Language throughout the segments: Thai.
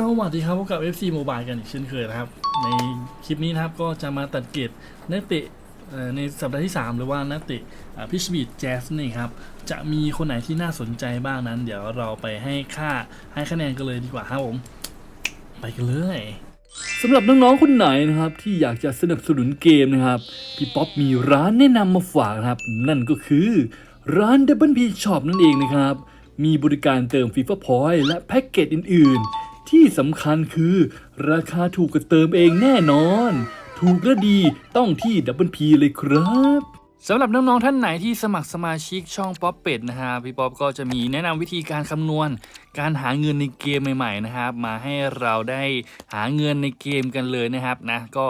สวัสดีครับพบกับ FC Mobile กันอีกเช่นเคยนะครับ ในคลิปนี้นะครับก็จะมาตัดเกตนักเตะในสัปดาห์ที่ 3 หรือว่านักเตะพิชบีดแจ๊สนี่ครับ จะมีคนไหนที่น่าสนใจบ้างนั้น เดี๋ยวเราไปให้ค่าให้คะแนนกันเลยดีกว่าครับผม ไปกันเลยสำหรับน้องๆคนไหนนะครับ ที่อยากจะสนับสนุนเกมนะครับพี่ป๊อปมีร้านแนะนำมาฝากนะครับ นั่นก็คือร้าน Double P Shop นั่นเองนะครับ มีบริการเติม FIFA Point และแพ็กเกจอื่นๆ ที่สำคัญคือ ราคาถูกกว่าเติมเองแน่นอน ถูกและดีต้องที่ Double P เลยครับสำหรับน้องๆท่านไหนที่สมัครสมาชิกช่องป๊อปเป็ดนะฮะพี่ป๊อปก็จะมีแนะนำวิธีการคำนวณ การหาเงินในเกมใหม่ๆนะครับ มาให้เราได้หาเงินในเกมกันเลยนะครับนะก็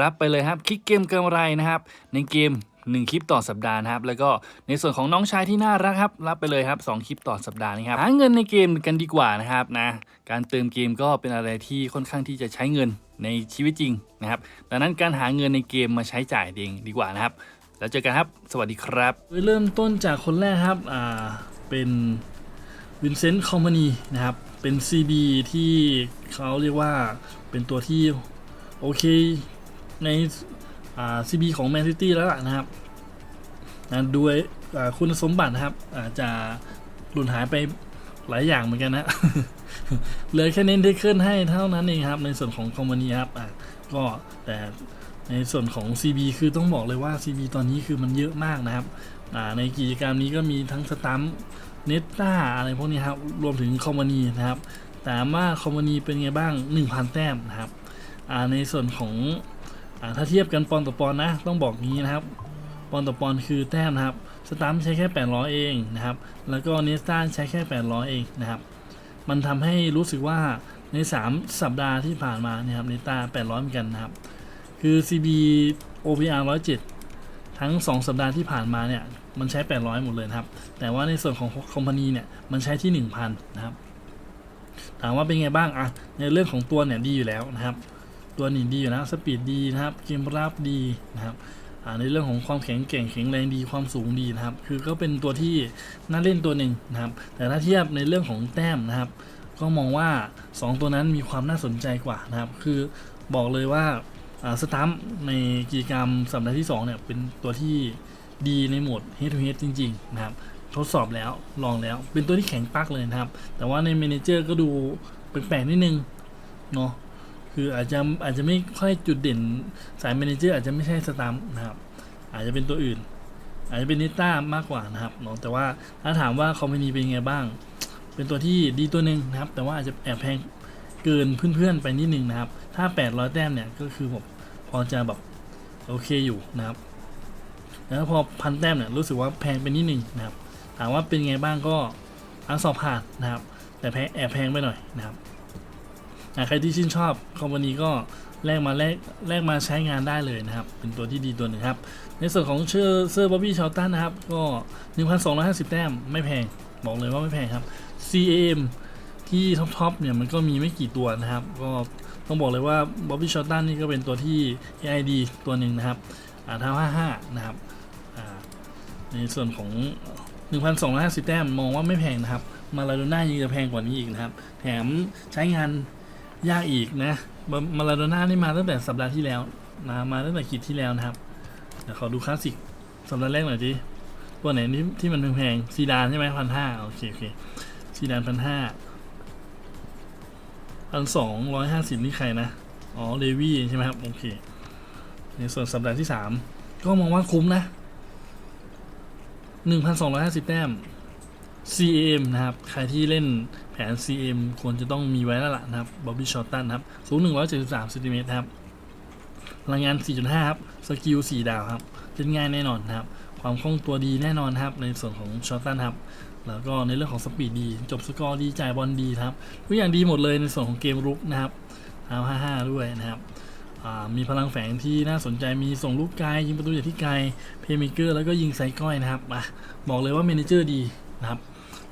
รับไปเลยครับคลิกเกมกำไรนะครับ ในเกม 1 คลิปต่อสัปดาห์นะครับ แล้วก็ในส่วนของน้องชายที่น่ารักครับ รับไปเลยครับ 2 คลิปต่อสัปดาห์นี้ครับ หาเงินในเกมกันดีกว่านะครับนะ การเติมเกมก็เป็นอะไรที่ค่อนข้างที่จะใช้เงินในชีวิตจริงนะครับ ดังนั้นการหาเงินในเกมมาใช้จ่ายเองดีกว่านะครับ แล้วเจอกันครับ สวัสดีครับ เริ่มต้นจากคนแรกครับ อ่า เป็นวินเซนต์คอมมานีนะครับ เป็น CB ที่เขาเรียกว่าเป็นตัวที่โอเคใน อ่า CB ของแมนซิตี้แล้วล่ะนะครับนะด้วยคุณสมบัตินะครับอาจจะหลุดหายไปหลายอย่างเหมือนกันนะเหลือแค่เน้นได้เคลื่อนให้เท่านั้นเองครับ ในส่วนของคอมมานีครับอะก็แต่ในส่วนของ CB คือต้องบอกเลยว่า CB ตอนนี้คือมันเยอะมากนะครับในกิจกรรมนี้ก็มีทั้งสตัมเนต้าอะไรพวกนี้ครับ รวมถึงคอมมานีนะครับ แต่ว่าคอมมานีเป็นไงบ้าง 1,000 แต้มนะครับในส่วนของ ถ้าเทียบกันปอนต่อปอนนะ ต้องบอกงี้นะครับ ปอนต่อปอนคือแต้มนะครับ สตัมป์ใช้แค่ 800 เองนะครับ แล้วก็เนสต้าใช้แค่ 800 เองนะครับ มันทำให้รู้สึกว่าใน 3 สัปดาห์ที่ผ่านมาเนี่ยครับเนต้า800 เหมือนกันนะครับ คือ CB OPR 107 ทั้ง 2 สัปดาห์ที่ผ่านมาเนี่ย มันใช้ 800 หมดเลยครับ แต่ว่าในส่วนของคอมพานีเนี่ย มันใช้ที่ 1,000 นะครับ ถามว่าเป็นไงบ้างอะในเรื่องของตัวเนี่ยดีอยู่แล้วนะครับ ตัวนี้ดีอยู่แล้วสปีดดีนะครับเกมรับดีนะครับในเรื่องของความแข็งแกร่งแข็งแรงดีความสูงดีนะครับ คือก็เป็นตัวที่น่าเล่นตัวหนึ่งนะครับ แต่ถ้าเทียบในเรื่องของแต้มนะครับ ก็มองว่า 2 ตัวนั้นมีความน่าสนใจกว่านะครับ คือบอกเลยว่าสตัมป์ในกิจกรรมสัปดาห์ที่2เนี่ยเป็นตัวที่ดีในโหมด head to head จริง ๆ นะครับ ทดสอบแล้วลองแล้วเป็นตัวที่แข็งปักเลยนะครับ แต่ว่าในเมนเจอร์ก็ดูแปลกๆนิดนึงเนาะ คืออาจจะอาจจะไม่ค่อยจุดเด่นสายเมนเจอร์อาจจะไม่ใช่สตัมนะครับ อาจจะเป็นตัวอื่น อาจจะเป็นนิต้ามากกว่านะครับเนาะแต่ว่าถ้าถามว่าคอมพานีเป็นไงบ้าง เป็นตัวที่ดีตัวหนึ่งนะครับ แต่ว่าอาจจะแอบแพงเกินเพื่อนๆไปนิดนึงนะครับ ถ้า 800 แต้มเนี่ยก็คือผมพอจะแบบโอเคอยู่นะครับ แล้วพอพันแต้มเนี่ยรู้สึกว่าแพงไปนิดนึงนะครับ ถามว่าเป็นไงบ้างก็อังสอบผ่านนะครับ แต่แพงแอบแพงไปหน่อยนะครับ ใครที่ชื่นชอบคอมพานีก็แลกมาแลกแลกมาใช้งานได้เลยนะครับ เป็นตัวที่ดีตัวหนึ่งครับ ในส่วนของเชอร์เซอร์บ๊อบบี้ชาวตันนะครับ ก็ 1,250 แต้มไม่แพง บอกเลยว่าไม่แพงครับ CAM ที่ท็อปทอปเนี่ยมันก็มีไม่กี่ตัวนะครับ ก็ต้องบอกเลยว่าบ๊อบบี้ชาวตันนี่ก็เป็นตัวที่ AID ตัวหนึ่งนะครับอ่าท้า55 นะครับอ่าในส่วนของ 1,250 แต้มมองว่าไม่แพงนะครับ มาลาโดน่ายังจะแพงกว่านี้อีกนะครับ แถมใช้งาน ยากอีกนะมาลาโดน่านี่มาตั้งแต่สัปดาห์ที่แล้วนะมาตั้งแต่ขีดที่แล้วนะครับเดี๋ยวขอดูคลาสสิกสัปดาห์แรกหน่อยดิตัวไหนที่ที่มันแพงๆซีดานใช่ไหมพันห้าโอเคโอเคซีดานพันห้าพันสองร้อยห้าสิบนี่ใครนะ อ๋อเลวี่ใช่ไหมครับ โอเค ในส่วนสัปดาห์ที่สามก็มองว่าคุ้มนะหนึ่งพันสองร้อยห้าสิบแต้ม CM นะครับ ใครที่เล่นแผน CM ควรจะต้องมีไว้แล้วล่ะนะครับบ๊อบบี้ชอตตันครับ สูง 173เซนติเมตรครับพลังงาน 4.5 ครับ สกิล 4 ดาวครับเล่นง่ายแน่นอนครับ ความคล่องตัวดีแน่นอนครับ ในส่วนของชอตตันครับ แล้วก็ในเรื่องของสปีดดี จบสกอร์ดี จ่ายบอลดีครับ ทุกอย่างดีหมดเลยในส่วนของเกมรุกนะครับทา55 ด้วยนะครับมีพลังแฝงที่น่าสนใจมีส่งลูกไกลยิงประตูจากที่ไกลเพย์เมเกอร์แล้วก็ยิงไซก้อยนะครับบอกเลยว่าเมนเจอร์ดีนะครับ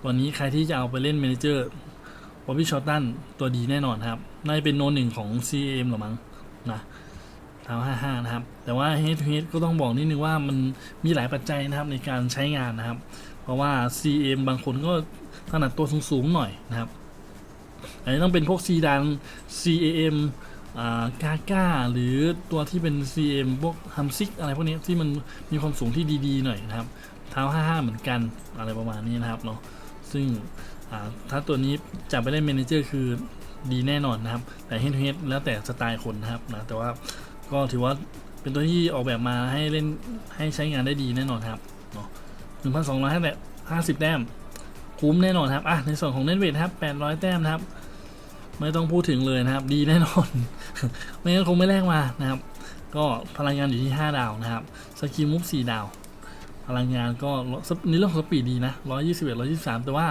วันนี้ใครที่จะเอาไปเล่นเมนเจอร์บอบบี้ชอตตันตัวดีแน่นอนครับน่าจะเป็นโนหนึ่งของ CM หรือมั้งนะทาวห้าห้านะครับ แต่ว่า Head to Head ก็ต้องบอกนิดนึงว่ามันมีหลายปัจจัยนะครับในการใช้งานนะครับ เพราะว่า CM บางคนก็ถนัดตัวสูงๆหน่อยนะครับอันนี้ต้องเป็นพวกซีดาน CAM กาก้าหรือตัวที่เป็น CM พวกฮัมซิกอะไรพวกนี้ที่มันมีความสูงที่ดีๆหน่อยนะครับ เท้า 55 เหมือนกันอะไรประมาณนี้นะครับเนาะ ซึ่งถ้าตัวนี้จับไปได้เมนเจอร์คือดีแน่นอนนะครับ แต่เฮดเฮดแล้วแต่สไตล์คนนะครับนะแต่ว่าก็ถือว่าเป็นตัวที่ออกแบบมาให้เล่นให้ใช้งานได้ดีแน่นอนครับเนาะ1,250แต้ม คุ้มแน่นอนครับอะในส่วนของเน็ตเวทครับ800แต้มนะครับ ไม่ต้องพูดถึงเลยนะครับ ดีแน่นอน ไม่งั้นคงไม่แลกมานะครับ ก็พลังงานอยู่ที่5ดาวนะครับ สกิลมุฟ4ดาว พลังงานก็ในเรื่องของสปีดดีนะ 121 123 แต่ว่า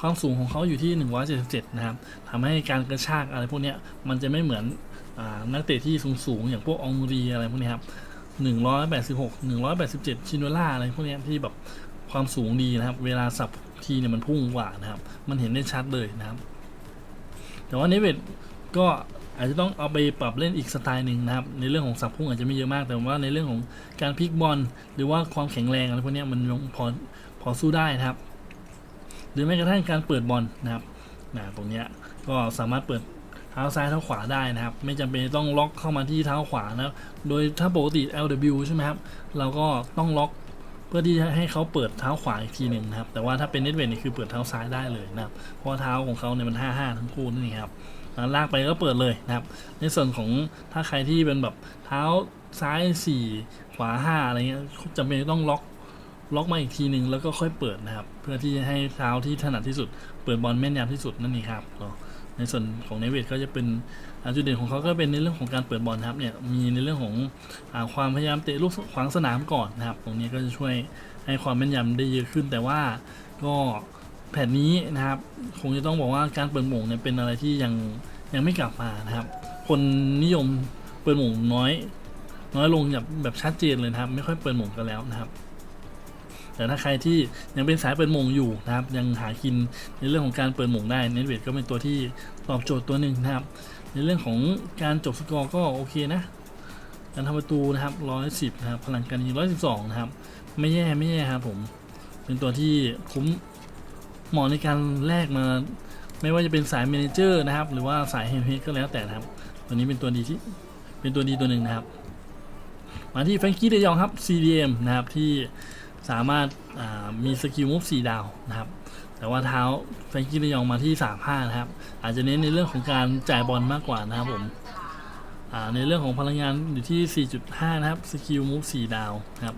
ความสูงของเขาอยู่ที่ 177 นะครับทำให้การกระชากอะไรพวกนี้มันจะไม่เหมือนอนักเตะที่สูงๆ อย่างพวกองรีอะไรพวกนี้ครับ 186 187 ชินโนล่าอะไรพวกนี้ที่แบบความสูงดีนะครับ เวลาสับทีเนี่ยมันพุ่งกว่านะครับ มันเห็นได้ชัดเลยนะครับ แต่ว่าเนเวต ก็อาจจะต้องเอาไปปรับเล่นอีกสไตล์หนึ่งนะครับ ในเรื่องของสับพุ่งอาจจะไม่เยอะมาก แต่ว่าในเรื่องของการพลิกบอลหรือว่าความแข็งแรงอะไรพวกนี้มันพอพอสู้ได้นะครับ หรือแม้กระทั่งการเปิดบอลนะครับนะตรงเนี้ยก็สามารถเปิดเท้าซ้ายเท้าขวาได้นะครับ ไม่จำเป็นต้องล็อกเข้ามาที่เท้าขวานะโดยถ้าปกติ LW ใช่ไหมครับเราก็ต้องล็อกเพื่อที่จะให้เขาเปิดเท้าขวาอีกทีหนึ่งนะครับ แต่ว่าถ้าเป็นเน็ตเวทนี่คือเปิดเท้าซ้ายได้เลยนะครับเพราะว่าเท้าของเขาเนี่ยมัน 5-5 ทั้งคู่นั่นเองครับ ล้วลากไปก็เปิดเลยนะครับ ในส่วนของถ้าใครที่เป็นแบบเท้าซ้าย 4 ขวา 5 อะไรเงี้ยจำเป็นต้องล็อกล็อกมาอีกทีหนึ่งแล้วก็ค่อยเปิดนะครับ เพื่อที่จะให้เท้าที่ถนัดที่สุด เปิดบอลแม่นยำที่สุดนั่นเองครับเนาะในส่วนของเนเวทก็จะเป็นจุดเด่นของเขาก็เป็นในเรื่องของการเปิดบอลครับเนี่ยมีในเรื่องของอความพยายามเตะลูกขวางสนามก่อนนะครับ ตรงนี้ก็จะช่วยให้ความแม่นยำได้เยอะขึ้นแต่ว่าก็ แผนนี้นะครับ คงจะต้องบอกว่าการเปิดหม่งเนี่ยเป็นอะไรที่ยังยังไม่กลับมานะครับ คนนิยมเปิดหม่งน้อย น้อยลงแบบแบบชัดเจนเลยนะครับ ไม่ค่อยเปิดหม่งกันแล้วนะครับ แต่ถ้าใครที่ยังเป็นสายเปิดหม่งอยู่นะครับ ยังหากินในเรื่องของการเปิดหม่งได้เน็ตเวทก็เป็นตัวที่ตอบโจทย์ตัวหนึ่งนะครับ ในเรื่องของการจบสกอร์ก็โอเคนะการทำประตูนะครับ 110 นะครับ พลังการยิง 112 นะครับ ไม่แย่ ไม่แย่ครับผม เป็นตัวที่คุ้ม เหมาะในการแลกมา ไม่ว่าจะเป็นสายเมนเจอร์นะครับ หรือว่าสายเฮดเฮดก็แล้วแต่นะครับ ตัวนี้เป็นตัวดีที่เป็นตัวดีตัวหนึ่งนะครับ มาที่แฟรงกี้เดยองครับ CDM นะครับที่สามารถามีสกิลมูฟ4ดาวนะครับ แต่ว่าเท้าแฟรงกี้เดยองมาที่35นะครับ อาจจะเน้นในเรื่องของการจ่ายบอลมากกว่านะครับผมในเรื่องของพลังงานอยู่ที่ 4.5 นะครับ สกิลมูฟ4ดาวนะครับ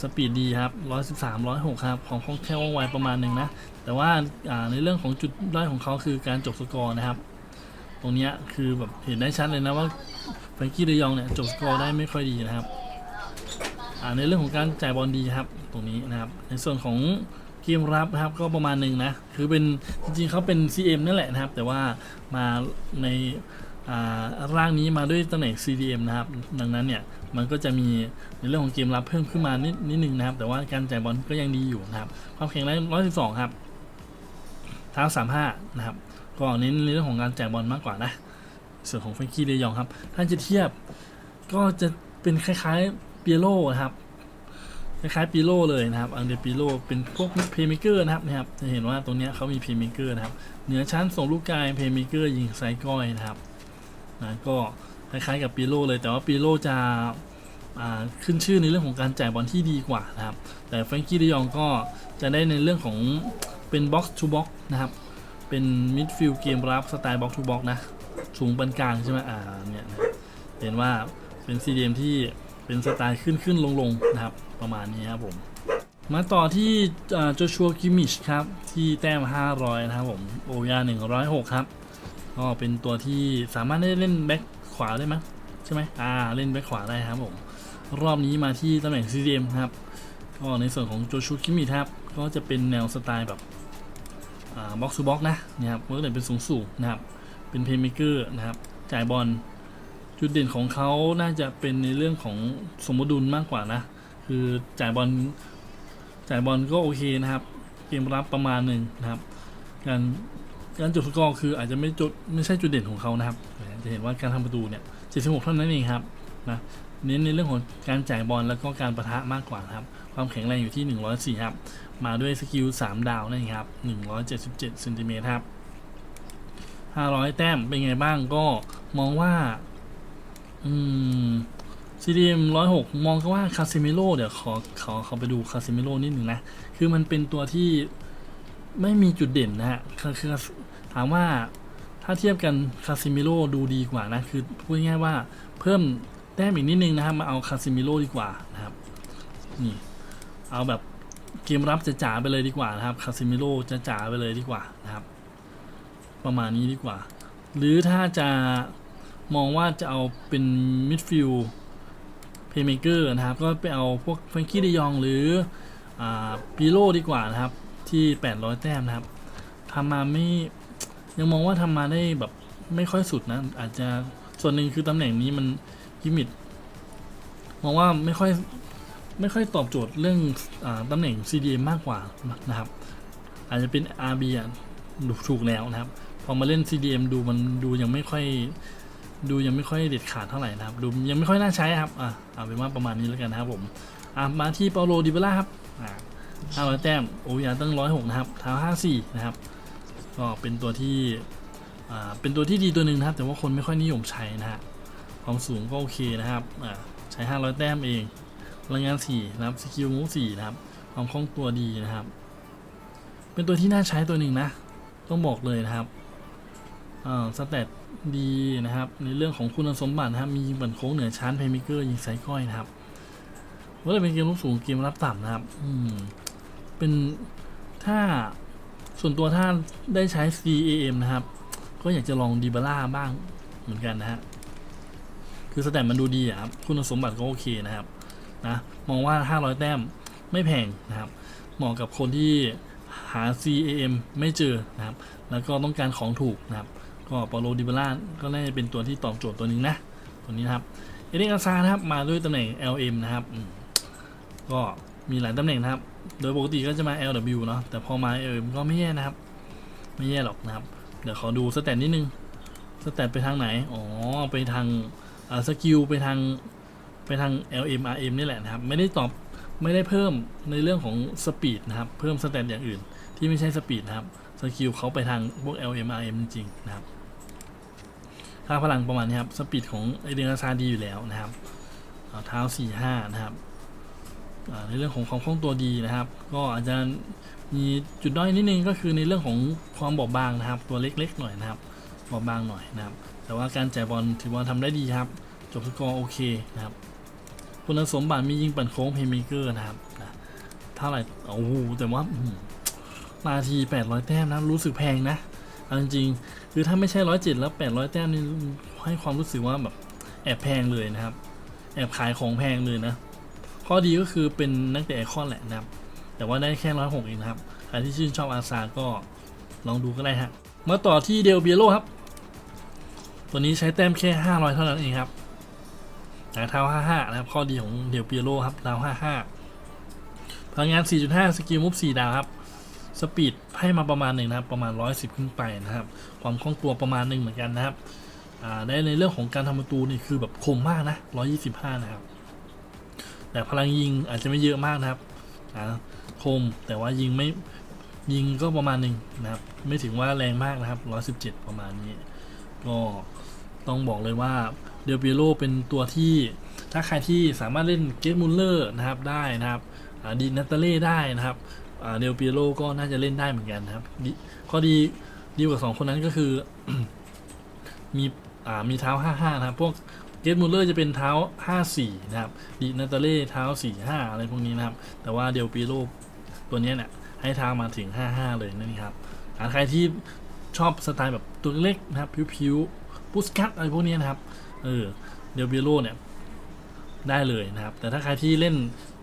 สปีดดีครับ113 106ครับของคล่องแคล่วว่องไวประมาณหนึ่งนะ แต่ว่าในเรื่องของจุดด้อยของเขาคือการจบสกอร์นะครับ ตรงนี้คือแบบเห็นได้ชัดเลยนะว่าแฟรงกี้เดยองเนี่ยจบสกอร์ได้ไม่ค่อยดีนะครับในเรื่องของการจ่ายบอลดีครับตรงนี้นะครับ ในส่วนของเกมรับนะครับก็ประมาณหนึ่งนะ คือเป็นจริงๆเขาเป็น CM นั่นแหละนะครับ แต่ว่ามาในร่างนี้มาด้วยตำแหน่ง CDM นะครับ ดังนั้นเนี่ย มันก็จะมีในเรื่องของเกมรับเพิ่มขึ้นมานิดนิดนึงนะครับ แต่ว่าการจ่ายบอลก็ยังดีอยู่นะครับ ความแข็งแรง112ครับเท้า35นะครับ ก็เน้นในเรื่องของการจ่ายบอลมากกว่านะ ส่วนของเฟรนกี้เดยองครับ ถ้าจะเทียบก็จะเป็นคล้ายๆเปียโรนะครับคล้ายๆปีโลเลยนะครับอังเดปีโลเป็นพวกเพย์เมเกอร์นะครับนะครับ จะเห็นว่าตรงนี้เขามีเพย์เมเกอร์นะครับ เหนือชั้นส่งลูกไกลเพย์เมเกอร์ยิงไซก้อยนะครับนะก็ คล้ายๆกับปีโลเลย แต่ว่าปีโลจะขึ้นชื่อในเรื่องของการจ่ายบอลที่ดีกว่านะครับ แต่แฟรงกี้เดยองก็จะได้ในเรื่องของเป็นบ็อกซ์ทูบ็อกนะครับ เป็นมิดฟิลด์เกมรับสไตล์บ็อกซ์ทูบ็อกนะ สูงปานกลางใช่ไหมอ่าเนี่ยเห็นว่าเป็น CDM ที่เป็นสไตล์ขึ้นขึ้นลงลงๆนะครับ ประมาณนี้ครับผม มาต่อที่โจชัวกิมิชครับ ที่แต้ม 500 นะครับผม โอยา 106 ครับ ก็เป็นตัวที่สามารถได้เล่นแบ็ค วาได้ไหมยใช่ไหมอ่าเล่นแบ็คขวาได้ครับผมรอบนี้มาที่ตำแหน่ง CDM ครับก็ในส่วนของโจชัวกิมิครับก็จะเป็นแนวสไตล์แบบบ็อกซ์ to บ็อกนะนะครับเมื่อไหร่เป็นสูงสูงนะครับเป็นเพย์เมเกอร์นะครับจ่ายบอลจุดเด่นของเขาน่าจะเป็นในเรื่องของสมดุลมากกว่านะ คือจ่ายบอลจ่ายบอลก็โอเคนะครับ เกมรับประมาณหนึ่งนะครับ การ การจุดสกอร์คืออาจจะไม่จุดไม่ใช่จุดเด่นของเขานะครับ จะเห็นว่าการทำประตูเนี่ย 76 เท่านั้นเองครับนะเน้นในเรื่องของการจ่ายบอลแล้วก็การประทะมากกว่าครับ ความแข็งแรงอยู่ที่ 104 ครับ มาด้วยสกิล 3 ดาวนั่นเองครับ 177เซนติเมตรครับ 500 แต้มเป็นไงบ้างก็มองว่า อืม CDM 106มองก็ว่าคาซิเมิโ o เดี๋ยวขอขอเขาไปดูคาซิเมิโ o นิดหนึ่งนะ คือมันเป็นตัวที่ไม่มีจุดเด่นนะฮะคือ ถามว่าถ้าเทียบกันคาซิมิโ o ดูดีกว่านะ คือพูดง่ายว่าเพิ่มแต้มอีกนิดนึงนะครับ มาเอาคาซิมิโ o ดีกว่านะครับ นี่ เอาแบบเกมรับจะจ๋าไปเลยดีกว่านะครับ คาซิมิโ o จะจ๋าไปเลยดีกว่านะครับ ประมาณนี้ดีกว่า หรือถ้าจะมองว่าจะเอาเป็นมิดฟิลด์เพย์เมเกอร์นะครับ ก็ไปเอาพวกแฟรงกี้เดยองหรืออปีโลดีกว่านะครับ ที่ 800 แต้มนะครับทำมาไม่ ยังมองว่าทำมาได้แบบไม่ค่อยสุดนะ อาจจะส่วนหนึ่งคือตำแหน่งนี้มันกิมมิดมองว่าไม่ค่อยไม่ค่อยตอบโจทย์เรื่องอตำแหน่ง CDM มากกว่านะครับ อาจจะเป็น RB อะดูถูกแล้วนะครับ พอมาเล่น CDM ดูมันดูยังไม่ค่อย ดูยังไม่ค่อยเด็ดขาดเท่าไหร่นะครับ ดูยังไม่ค่อยน่าใช้ครับ อะเอาเป็นว่าประมาณนี้แล้วกันนะครับผม อะมาที่เปาโลดิเบล่าครับ อ่าห้าร้อยแต้ม โอ้ยตั้งร้อยหกนะครับเท้าห้าสี่นะครับ ก็เป็นตัวที่เป็นตัวที่ดีตัวหนึ่งนะครับ แต่ว่าคนไม่ค่อยนิยมใช้นะฮะความสูงก็โอเคนะครับอ่าใช้ 500 แต้มเองพลังงาน 4 นะครับสกิลมูฟ4นะครับ ความคล่องตัวดีนะครับ เป็นตัวที่น่าใช้ตัวหนึ่งนะ ต้องบอกเลยนะครับสเตตดีนะครับ ในเรื่องของคุณสมบัตินะครับมียิงบันโค้งเหนือชั้นเพย์มิเกอร์ยิงไซก้อยนะครับว่าจะเป็นเกมลูกสูงเกมรับต่ำนะครับ อืม เป็นถ้า ส่วนตัวถ้าได้ใช้ CAM นะครับ ก็อยากจะลองดีบาร่าบ้างเหมือนกันนะฮะ คือสแตทมันดูดีครับ คุณสมบัติก็โอเคนะครับ นะ มองว่า 500 แต้มไม่แพงนะครับ เหมาะกับคนที่หา CAM ไม่เจอนะครับ แล้วก็ต้องการของถูกนะครับ ก็ปาโลดิบาร่าก็น่าจะเป็นตัวที่ตอบโจทย์ตัวนึงนะ ตัวนี้นะครับ เอเดนอาซานะครับ มาด้วยตำแหน่ง LM นะครับ ก็ มีหลายตำแหน่งนะครับ โดยปกติก็จะมา LW เนาะแต่พอมา LM ก็ไม่แย่นะครับ ไม่แย่หรอกนะครับ เดี๋ยวขอดูสแตทนิดนึงสแตทไปทางไหน อ๋อ ไปทางสกิลไปทางไปทาง LM RM นี่แหละนะครับ ไม่ได้ตอบไม่ได้เพิ่มในเรื่องของสปีดนะครับ เพิ่มสแตทอย่างอื่น ที่ไม่ใช่สปีดนะครับสกิลเขาไปทางพวก LM RM จริงๆนะครับค่าพลังประมาณนี้ครับ สปีดของไอเดนอาซาดีอยู่แล้วนะครับเท้า 4-5 นะครับ ในเรื่องของความคล่องตัวดีนะครับ ก็อาจจะมีจุดด้อยนิดนึงก็คือในเรื่องของความบอบบางนะครับ ตัวเล็กๆหน่อยนะครับบอบบางหน่อยนะครับ แต่ว่าการจ่ายบอลถือว่าทำได้ดีครับ จบสกอร์โอเคนะครับคุณสมบัติมียิงปั่นโค้งเพย์เมเกอร์นะครับนะเท่าไหร่โอ้โหแต่ว่านาที 800 แต้มนะรู้สึกแพงนะเอาจริงๆคือถ้าไม่ใช่107แล้ว800แต้มนี่ให้ความรู้สึกว่าแบบแอบแพงเลยนะครับ แอบขายของแพงเลยนะ ข้อดีก็คือเป็นนักเตะไอคอนแหละนะครับ แต่ว่าได้แค่106เองนะครับใครที่ชื่นชอบอาซาก็ลองดูก็ได้ฮะมาต่อที่เดลเบียโลครับ ตัวนี้ใช้แต้มแค่500เท่านั้นเองครับแต่เท้า55นะครับ ข้อดีของเดลเปียโรครับเท้า55พลังงาน 4.5 สกิลมุฟ4ดาวครับ สปีดให้มาประมาณหนึ่งนะครับ ประมาณ 110 ขึ้นไปนะครับ ความคล่องตัวประมาณหนึ่งเหมือนกันนะครับอ่าได้ในเรื่องของการทำประตูนี่คือแบบคมมากนะ 125 นะครับ แต่พลังยิงอาจจะไม่เยอะมากนะครับคมแต่ว่ายิงไม่ยิงก็ประมาณหนึ่งนะครับ ไม่ถึงว่าแรงมากนะครับ 117 ประมาณนี้ ก็ต้องบอกเลยว่าเดลเปียโรเป็นตัวที่ถ้าใครที่สามารถเล่นเกตมูลเลอร์นะครับได้นะครับดีนัตเตเล่ได้นะครับเดลเปียโรก็น่าจะเล่นได้เหมือนกันนะครับข้อดีดีกว่าสองคนนั้นก็คือ มีอมีเท้า 55 นะครับ พวก เกตมูลเลอร์จะเป็นเท้า 54 นะครับดีนัตเตเล่เท้า 45 อะไรพวกนี้นะครับ แต่ว่าเดลปีโรตัวนี้เนี่ยให้เท้ามาถึง 55 เลยนั่นครับอ่าใครที่ชอบสไตล์แบบตัวเล็กนะครับผิวๆพุสกัตอะไรพวกนี้นะครับเออเดลเบโรเนี่ยได้เลยนะครับ แต่ถ้าใครที่เล่น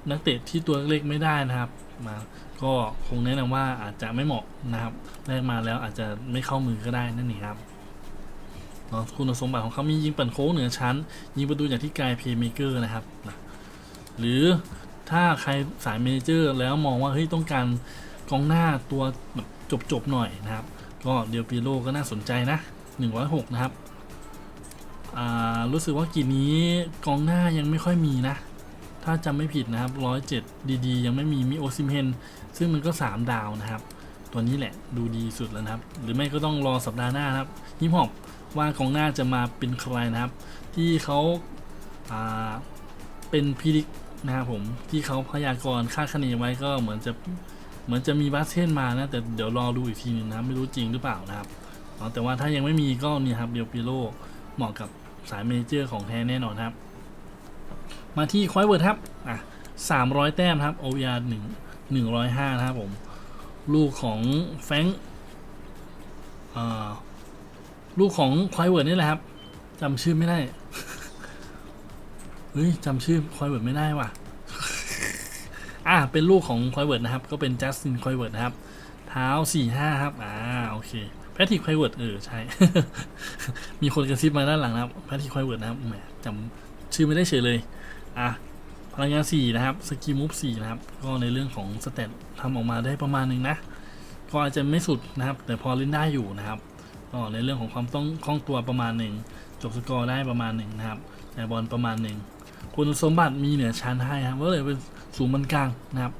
นักเตะที่ตัวเล็กไม่ได้นะครับมาก็คงแนะนำว่าอาจจะไม่เหมาะนะครับแรกมาแล้วอาจจะไม่เข้ามือก็ได้นั่นเองครับ คุณสมบัติของเขามียิงปั่นโค้งเหนือชั้น ยิงประตูจากที่ไกลเพย์เมเกอร์นะครับนะหรือถ้าใครสายเมเจอร์แล้วมองว่าเฮ้ยต้องการกองหน้าตัวแบบจบๆหน่อยนะครับ ก็เดลปิโลก็น่าสนใจนะ 106 นะครับรู้สึกว่ากีนี้กองหน้ายังไม่ค่อยมีนะ ถ้าจำไม่ผิดนะครับ 107 ดีๆ ยังไม่มีมีโอซิมเฮนซึ่งมันก็ 3 ดาวนะครับ ตัวนี้แหละดูดีสุดแล้วนะครับ หรือไม่ก็ต้องรอสัปดาห์หน้านะครับฮิปฮอป ว่ากองหน้าจะมาเป็นใครนะครับ ที่เขาาเป็นพิลิกนะครับผมที่เขาพยากรณ์คาดคะเนไว้ก็เหมือนจะเหมือนจะมีบาสเทนมานะ แต่เดี๋ยวรอดูอีกทีหนึงนะไม่รู้จริงหรือเปล่านะครับแต่ว่าถ้ายังไม่มีก็นี่ครับเดียวปิโลเหมาะกับสายเมเจอร์ของแท้แน่นอนครับ มาที่ควายเวิร์ดครับอะสามร้อยแต้มครับ OVR หนึ่งหนึ่งร้อยห้านะครับผม ลูกของแฟงอ่า ลูกของควายเวิร์ดนี่แหละครับจำชื่อไม่ได้ เฮ้ยจำชื่อควายเวิร์ดไม่ได้ว่ะ อะเป็นลูกของควายเวิร์ดนะครับ ก็เป็นจัสตินควายเวิร์ดนะครับ เท้าสี่ห้าครับ อ่า โอเคแพทริกควายเวิร์ดเออ ใช่ มีคนกระซิบมาด้านหลังนะครับแพทริกควายเวิร์ดนะครับแหมจำชื่อไม่ได้เฉยเลย อะพลังงาน4นะครับ สกิมูฟ4นะครับ ก็ในเรื่องของสเตตทำออกมาได้ประมาณหนึ่งนะ ก็อาจจะไม่สุดนะครับ แต่พอเล่นได้อยู่นะครับ ก็ในเรื่องของความต้องคล่องตัวประมาณหนึ่งจบสกอร์ได้ประมาณหนึ่งนะครับแต่บอลประมาณหนึ่งคุณสมบัติมีเหนือชั้นให้ครับก็เลยเป็นสูงบนกลางนะครับ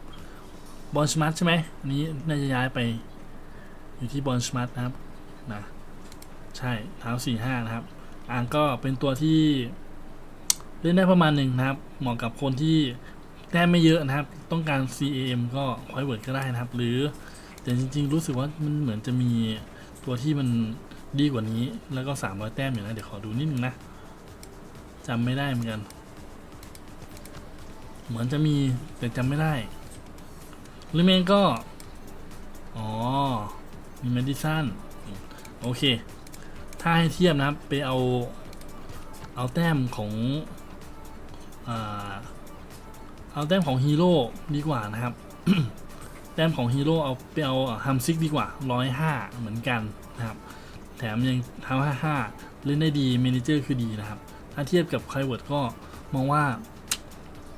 บอลสมาร์ทใช่ไหมอันนี้น่าจะย้ายไป อยู่ที่บอลสมาร์ทนะครับนะใช่เท้า4-5นะครับอ่างก็เป็นตัวที่เล่นได้ประมาณหนึ่งนะครับ เหมาะกับคนที่แต้มไม่เยอะนะครับ ต้องการ CAM ก็ควายเวิร์ดก็ได้นะครับ หรือแต่จริง ๆ รู้สึกว่ามันเหมือนจะมี ตัวที่มันดีกว่านี้แล้วก็ 300 แต้มอยู่นะ เดี๋ยวขอดูนิดนึงนะจำไม่ได้เหมือนกัน เหมือนจะมีแต่จำไม่ได้ หรือเมนก็ อ๋อ มีแมดิสันโอเค ถ้าให้เทียบนะครับไปเอา เอาแต้มของอ่าเอาแต้มของฮีโร่ดีกว่านะครับ แต้มของฮีโร่เอาไปเอาฮัมซิกดีกว่าร้อยห้าเหมือนกันนะครับแถมยังทำห้าห้าเล่นได้ดีเมนเจอร์คือดีนะครับ ถ้าเทียบกับไคเวิร์ดก็มองว่า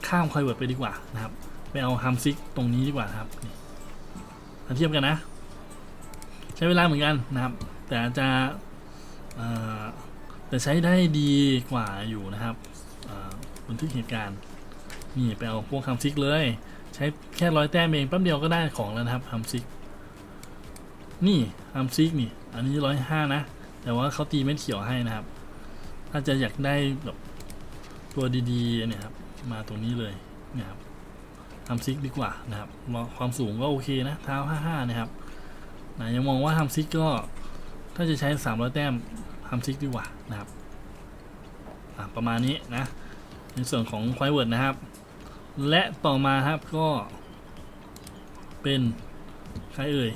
ข้ามไคเวิร์ดไปดีกว่านะครับ ไปเอาฮัมซิกตรงนี้ดีกว่านะครับถ้าเทียบกันนะ ใช้เวลาเหมือนกันนะครับ แต่จะแต่ใช้ได้ดีกว่าอยู่นะครับบันทึกเหตุการณ์นี่ไปเอาพวกฮัมซิกเลย ใช้แค่ร้อยแต้มเองแป๊บเดียวก็ได้ของแล้วนะครับฮัมซิก นี่ฮัมซิกนี่ อันนี้ร้อยห้านะ แต่ว่าเขาตีเม็ดเขียวให้นะครับ ถ้าจะอยากได้แบบตัวดีๆเนี่ยครับ มาตรงนี้เลยนี่ยครับฮัมซิกดีกว่านะครับ ความสูงก็โอเคนะเท้าห้าห้านะครับนะยังมองว่าฮัมซิกก็ถ้าจะใช้สามร้อยแต้มทำซิกดีกว่านะครับประมาณนี้นะ ในส่วนของควายเวิร์ดนะครับ และต่อมาครับก็ เป็นใครเอ่ย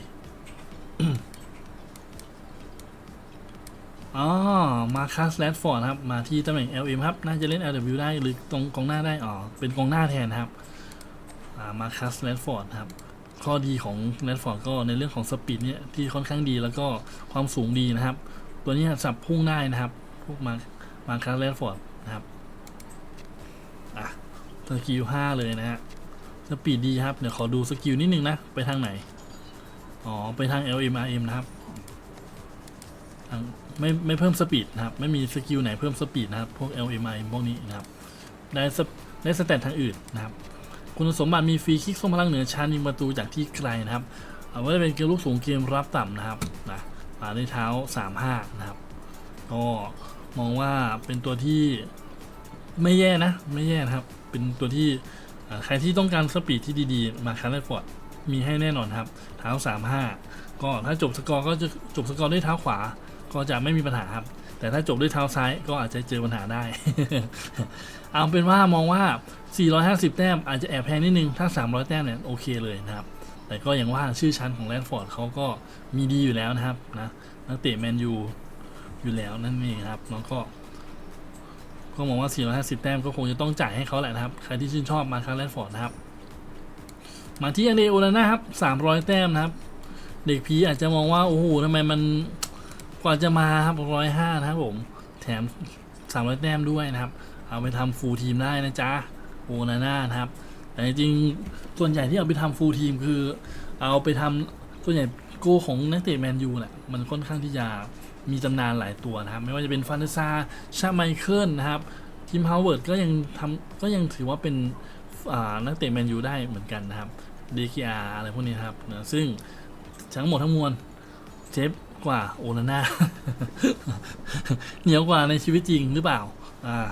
อ๋อ มาคัสแรดฟอร์ดครับ มาที่ตำแหน่ง LM ครับ น่าจะเล่น LW ได้หรือตรงกองหน้าได้ อ๋อ เป็นกองหน้าแทนครับ มาคัสแรดฟอร์ดครับ ข้อดีของแรดฟอร์ดก็ในเรื่องของสปีดเนี่ยที่ค่อนข้างดีแล้วก็ความสูงดีนะครับ ตัวนี้สับพุ่งได้นะครับ พวกมามาคาร์เลฟอร์ดนะครับ สกิลห้าเลยนะฮะสปีดดีครับ เดี๋ยวขอดูสกิลนิดนึงนะ ไปทางไหน อ๋อ ไปทาง LMRM นะครับ ไม่ไม่เพิ่มสปีดนะครับ ไม่มีสกิลไหนเพิ่มสปีดนะครับ พวก LMRM พวกนี้นะครับ ได้สได้สเตตทางอื่นนะครับ คุณสมบัติมีฟรีคิกทรงพลังเหนือชั้นยิงประตูจากที่ไกลนะครับ เอาไว้เป็นเกมลูกสูงเกมรับต่ำนะครับนะมาด้วยเท้า 3-5 นะครับ ก็มองว่าเป็นตัวที่ไม่แย่นะ ไม่แย่นะครับ เป็นตัวที่ใครที่ต้องการสปีดที่ดีๆ มาคาร์เลฟอร์ดมีให้แน่นอนครับ เท้า 3-5 ก็ถ้าจบสกอร์ก็จะจบสกอร์ด้วยเท้าขวา ก็จะไม่มีปัญหาครับ แต่ถ้าจบด้วยเท้าซ้ายก็อาจจะเจอปัญหาได้ เอาเป็นว่ามองว่า 450 แต้มอาจจะแอบแพงนิดนึง ถ้า 300 แต้มเนี่ยโอเคเลยนะครับ แต่ก็อย่างว่าชื่อชั้นของแรดฟอร์ดเขาก็มีดีอยู่แล้วนะครับนะนักเตะแมนยูอยู่แล้วนั่นเองครับแล้วก็ ก็มองว่า 450 แต้มก็คงจะต้องจ่ายให้เขาแหละนะครับ ใครที่ชื่นชอบมาคาร์แรดฟอร์ดนะครับ มาที่อันเดโอลาน่าครับ 300 แต้มนะครับ เด็กผีอาจจะมองว่า โอ้โหทำไมมันกว่าจะมาครับ105 นะครับผม แถม 300 แต้มด้วยนะครับ เอาไปทำฟูลทีมได้นะจ๊ะ โอลาน่านะครับ แต่จริงๆส่วนใหญ่ที่เอาไปทำฟูลทีมคือ เอาไปทำส่วนใหญ่โกของนักเตะแมนยูแหละ มันค่อนข้างที่จะ มีตำนานหลายตัวนะครับ ไม่ว่าจะเป็นฟันเดซาชาไมเคิลนะครับทีมฮาวเวิร์ดก็ยังทำก็ยังถือว่าเป็นนักเตะแมนยูได้เหมือนกันนะครับเดกิอาอะไรพวกนี้ครับนะซึ่งทั้งหมดทั้งมวลเจ็บกว่าโอนาน่าเหนียวกว่าในชีวิตจริงหรือเปล่าอ่า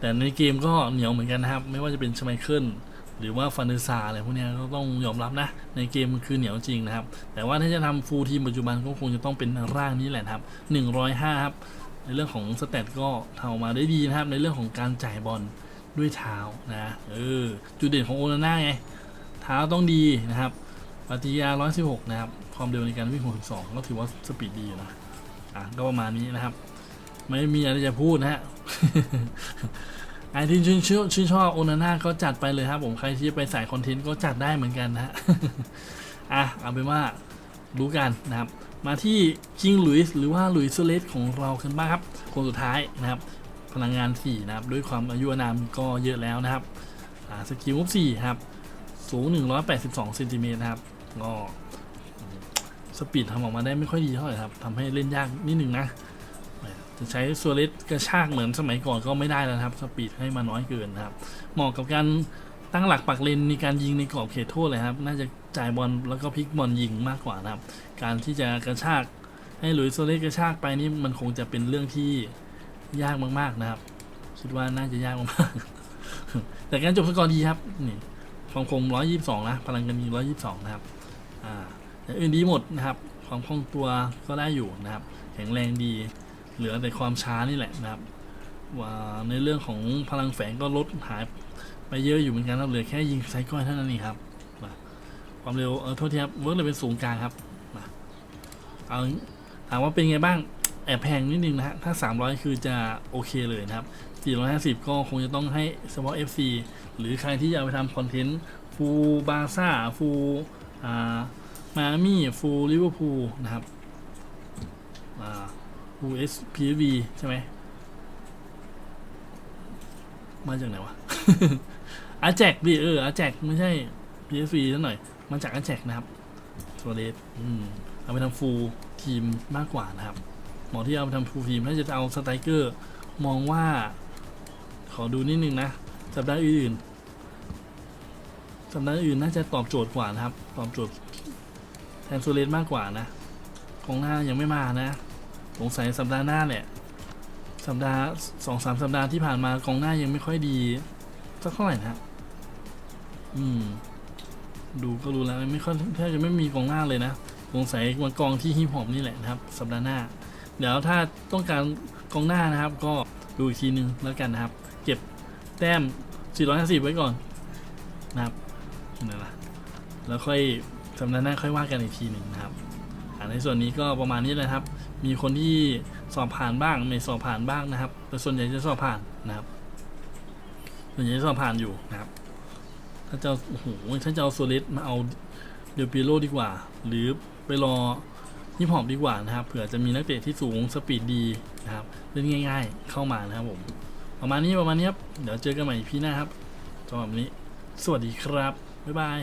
แต่ในเกมก็เหนียวเหมือนกันนะครับ ไม่ว่าจะเป็นชไมเคิล หรือว่าฟันเดซาอะไรพวกนี้ก็ต้องยอมรับนะ ในเกมมันคือเหนียวจริงนะครับ แต่ว่าถ้าจะทำฟูลทีมปัจจุบันก็คงจะต้องเป็นร่างนี้แหละนะครับ 105 ครับ ในเรื่องของสเตตก็ทำออกมาได้ดีนะครับ ในเรื่องของการจ่ายบอลด้วยเท้านะเออจุดเด่นของโอนาน่าไง เท้าต้องดีนะครับปฏิกิริยา 116 นะครับ ความเร็วในการวิ่ง 62 ก็ถือว่าสปีดดีอยู่นะ อะ ก็ประมาณนี้นะครับ ไม่มีอะไรจะพูดนะฮะ ไอที่ชื่นชื่นชื่นชอบโอนาน่าก็จัดไปเลยครับผมใครที่ไปสายคอนเทนต์ก็จัดได้เหมือนกันนะฮะอะเอาเป็นว่ารู้กันนะครับ มาที่คิงหลุยส์หรือว่าหลุยส์โซเลสของเรากันบ้างครับ คนสุดท้ายนะครับ พลังงาน 4 นะครับ ด้วยความอายุนามก็เยอะแล้วนะครับสกิลมุฟ4ครับ สูง 182เซนติเมตรนะครับก็สปีดทำออกมาได้ไม่ค่อยดีเท่าไหร่ครับทำให้เล่นยากนิดหนึ่งนะ จะใช้โซเลสกระชากเหมือนสมัยก่อนก็ไม่ได้แล้วครับ สปีดให้มาน้อยเกินนะครับ เหมาะกับการตั้งหลักปักเลนในการยิงในกรอบเขตโทษเลยครับ น่าจะจ่ายบอลแล้วก็พลิกบอลยิงมากกว่านะครับ การที่จะกระชากให้หลุยส์โซเลสกระชากไปนี่มันคงจะเป็นเรื่องที่ยากมากๆนะครับ คิดว่าน่าจะยากมากๆแต่การจบสกอร์ดีครับนี่ความคม 122 นะ พลังกันยิง122 นะครับ อ่าอย่อื่นดีหมดนะครับ ความคล่องตัวก็ได้อยู่นะครับ แข็งแรงดี เหลือแต่ความช้านี่แหละนะครับว่าในเรื่องของพลังแฝงก็ลดหายไปเยอะอยู่เหมือนกันครับเหลือแค่ยิงไซก้อยเท่านั้นเองครับความเร็วเออโทษทีครับเวิร์กเลยเป็นสูงกลางครับมาเอาถามว่าเป็นไงบ้างแอบแพงนิดนึงนะฮะถ้า 300 คือจะโอเคเลยนะครับ 450 ก็คงจะต้องให้เฉพาะ FC หรือใครที่จะเอาไปทำคอนเทนต์ฟูบาซ่าฟูอ่ามามี่ฟูลิเวอร์พูลนะครับ อ่า USPV ใช่ไหม มาจากไหนวะอาแจกดิเอออาแจกไม่ใช่ PSV ซะหน่อย มาจากอาแจกนะครับตัวเลสอืมเอาไปทำฟูลทีมมากกว่านะครับ หมอที่เอาไปทำฟูลทีมถ้าจะเอาสไตรเกอร์ มองว่า ขอดูนิดนึงนะสัปดาห์อื่นสัปดาห์อื่นน่าจะตอบโจทย์กว่านะครับ ตอบโจทย์แทนโซเลสมากกว่านะกองหน้ายังไม่มานะ สงสัยสัปดาห์หน้าแหละ สัปดาห์สองสามสัปดาห์ที่ผ่านมากองหน้ายังไม่ค่อยดีสักเท่าไหร่นะอืม ดูก็รู้แล้วไม่ค่อยแทบจะไม่มีกองหน้าเลยนะสงสัยมากองที่ฮิปฮอปนี่แหละนะครับ สัปดาห์หน้า เดี๋ยวถ้าต้องการกองหน้านะครับ ก็ดูอีกทีนึงแล้วกันนะครับ เก็บแต้ม 450 ไว้ก่อนนะครับนั่นแหละแล้วค่อยสัปดาห์หน้าค่อยว่ากันอีกทีหนึ่งนะครับในส่วนนี้ก็ประมาณนี้เลยครับ มีคนที่สอบผ่านบ้างไม่สอบผ่านบ้างนะครับ แต่ส่วนใหญ่จะสอบผ่านนะครับ ส่วนใหญ่จะสอบผ่านอยู่นะครับ ถ้าจะโอ้โหถ้าจะเอาโซลิดมาเอาเดลปิโลดีกว่า หรือไปรอฮิปฮอปดีกว่านะครับ เผื่อจะมีนักเตะที่สูงสปีดดีนะครับเล่นง่าย ๆ เข้ามานะครับผม ประมาณนี้ประมาณนี้ครับ เดี๋ยวเจอกันใหม่พี่หน้าครับสำหรับนนี้ สวัสดีครับ บ๊ายบาย